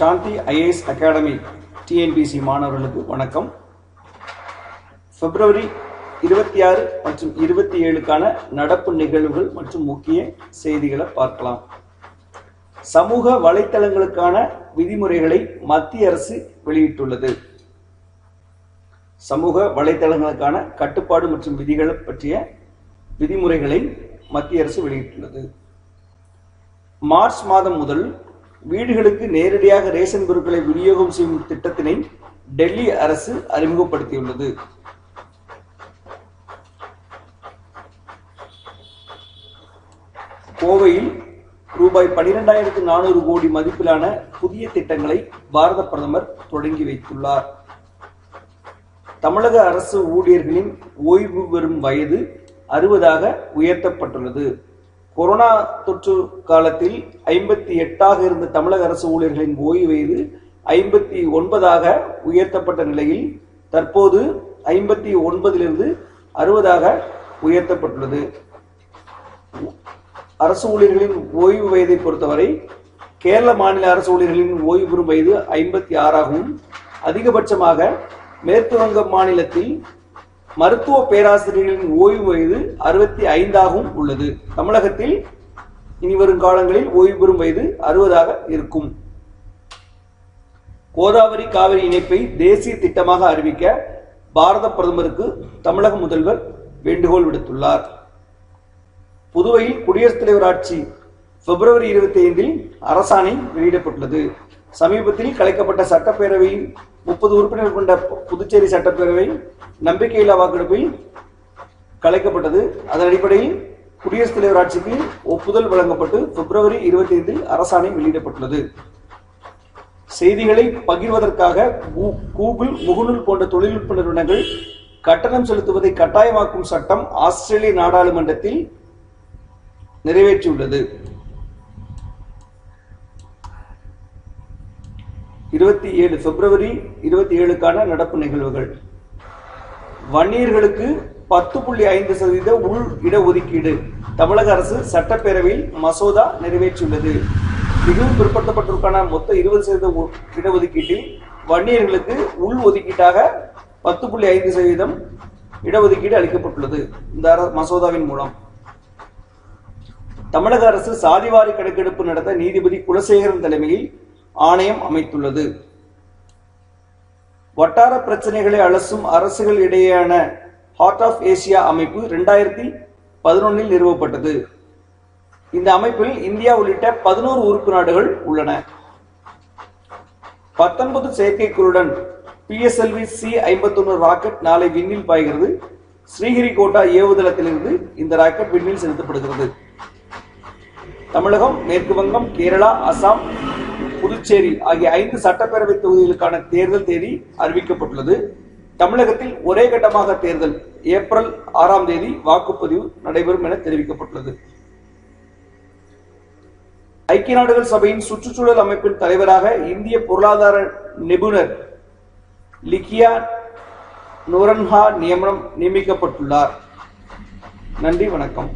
சாந்தி IAS academy TNPSC மாணவர்களுக்கு வணக்கம். பிப்ரவரி இருபத்தி ஆறு மற்றும் இருபத்தி ஏழுக்கான நடப்பு நிகழ்வுகள் மற்றும் முக்கிய செய்திகளை பார்க்கலாம். சமூக வலைத்தளங்களுக்கான விதிமுறைகளை மத்திய அரசு வெளியிட்டுள்ளது. சமூக வலைத்தளங்களுக்கான கட்டுப்பாடு மற்றும் விதிகளை பற்றிய விதிமுறைகளை மத்திய அரசு வெளியிட்டுள்ளது. மார்ச் மாதம் முதல் வீடுகளுக்கு நேரடியாக ரேஷன் பொருட்களை விநியோகம் செய்யும் திட்டத்தினை டெல்லி அரசு அறிமுகப்படுத்தியுள்ளது. கோவையில் ரூபாய் பனிரெண்டாயிரத்து நானூறு கோடி மதிப்பிலான புதிய திட்டங்களை பாரத பிரதமர் தொடங்கி வைத்துள்ளார். தமிழக அரசு ஊழியர்களின் ஓய்வு பெறும் வயது அறுபதாக உயர்த்தப்பட்டுள்ளது. கொரோனா தொற்று காலத்தில் ஐம்பத்தி எட்டாக இருந்த தமிழக அரசு ஊழியர்களின் ஓய்வு வயது ஐம்பத்தி ஒன்பதாக உயர்த்தப்பட்ட நிலையில் தற்போது ஐம்பத்தி ஒன்பதிலிருந்து அறுபதாக உயர்த்தப்பட்டுள்ளது. அரசு ஊழியர்களின் ஓய்வு வயதை பொறுத்தவரை கேரள மாநில அரசு ஊழியர்களின் ஓய்வு பெறும் வயது ஐம்பத்தி ஆறாகவும் அதிகபட்சமாக மேற்கு வங்க மாநிலத்தில் மருத்துவ பேராசிரியர்களின் ஓய்வு வயது அறுபத்தி ஐந்தாகவும் உள்ளது. தமிழகத்தில் இனி வரும் காலங்களில் ஓய்வு பெறும் வயது அறுபதாக இருக்கும். கோதாவரி காவிரி இணைப்பை தேசிய திட்டமாக அறிவிக்க பாரத பிரதமருக்கு தமிழக முதல்வர் வேண்டுகோள் விடுத்துள்ளார். புதுவையில் குடியரசுத் தலைவர் ஆட்சி பிப்ரவரி இருபத்தி ஐந்தில் அரசாணை வெளியிடப்பட்டுள்ளது. சமீபத்தில் கலைக்கப்பட்ட சட்டப்பேரவையில் முப்பது உறுப்பினர் கொண்ட புதுச்சேரி சட்டப்பேரவை நம்பிக்கையில்லா வாக்கெடுப்பில் கலைக்கப்பட்டது. அதன் அடிப்படையில் குடியரசுத் தலைவர் ஆட்சிக்கு ஒப்புதல் வழங்கப்பட்டு பிப்ரவரி இருபத்தி ஐந்தில் அரசாணை வெளியிடப்பட்டுள்ளது. செய்திகளை பகிர்வதற்காக கூ- கூகுள் முகநூல் போன்ற தொழில்நுட்ப நிறுவனங்கள் கட்டணம் செலுத்துவதை கட்டாயமாக்கும் சட்டம் ஆஸ்திரேலிய நாடாளுமன்றத்தில் நிறைவேற்றியுள்ளது. இருபத்தி ஏழு பிப்ரவரி இருபத்தி ஏழுக்கான நடப்பு நிகழ்வுகள். வன்னியர்களுக்கு பத்து புள்ளி ஐந்து சதவீத உள் இடஒதுக்கீடு. தமிழக அரசு சட்டப்பேரவையில் மசோதா நிறைவேற்றியுள்ளது. மிகவும் பிற்படுத்தப்பட்டோருக்கான மொத்த இருபது சதவீத இடஒதுக்கீட்டில் வன்னியர்களுக்கு உள் ஒதுக்கீட்டாக பத்து புள்ளி ஐந்து சதவீதம் இடஒதுக்கீடு அளிக்கப்பட்டுள்ளது. இந்த மசோதாவின் மூலம். தமிழக அரசு சாதிவாரி கணக்கெடுப்பு நடத்த நீதிபதி குலசேகரன் தலைமையில் ஆணையம் அமைத்துள்ளது. வட்டார பிரச்சனைகளை அலசும் அரசுகள் இடையேயான ஹார்ட் ஆஃப் ஏசியா அமைப்பு இரண்டாயிரத்தி பதினொன்னில் நிறுவப்பட்டது. இந்த அமைப்பில் இந்தியா உள்ளிட்ட பதினோரு உறுப்பு நாடுகள் உள்ளன. பத்தொன்பது செயற்கைக்குழுடன் பிஎஸ்எல்வி சி ஐம்பத்தொன்னு ராக்கெட் நாளை விண்ணில் பாய்கிறது. ஸ்ரீஹரிகோட்டா ஏவுதளத்திலிருந்து இந்த ராக்கெட் விண்ணில் செலுத்தப்படுகிறது. தமிழகம் மேற்கு வங்கம் கேரளா அசாம் புதுச்சேரி ஆகிய ஐந்து சட்டப்பேரவை தொகுதிகளுக்கான தேர்தல் தேதி அறிவிக்கப்பட்டுள்ளது. தமிழகத்தில் ஒரே கட்டமாக தேர்தல் ஏப்ரல் ஆறாம் தேதி வாக்குப்பதிவு நடைபெறும் என தெரிவிக்கப்பட்டுள்ளது. ஐக்கிய நாடுகள் சபையின் சுற்றுச்சூழல் அமைப்பின் தலைவராக இந்திய பொருளாதார நிபுணர் லிக்கியா நூரன்ஹா நியமனம் நியமிக்கப்பட்டுள்ளார். நன்றி வணக்கம்.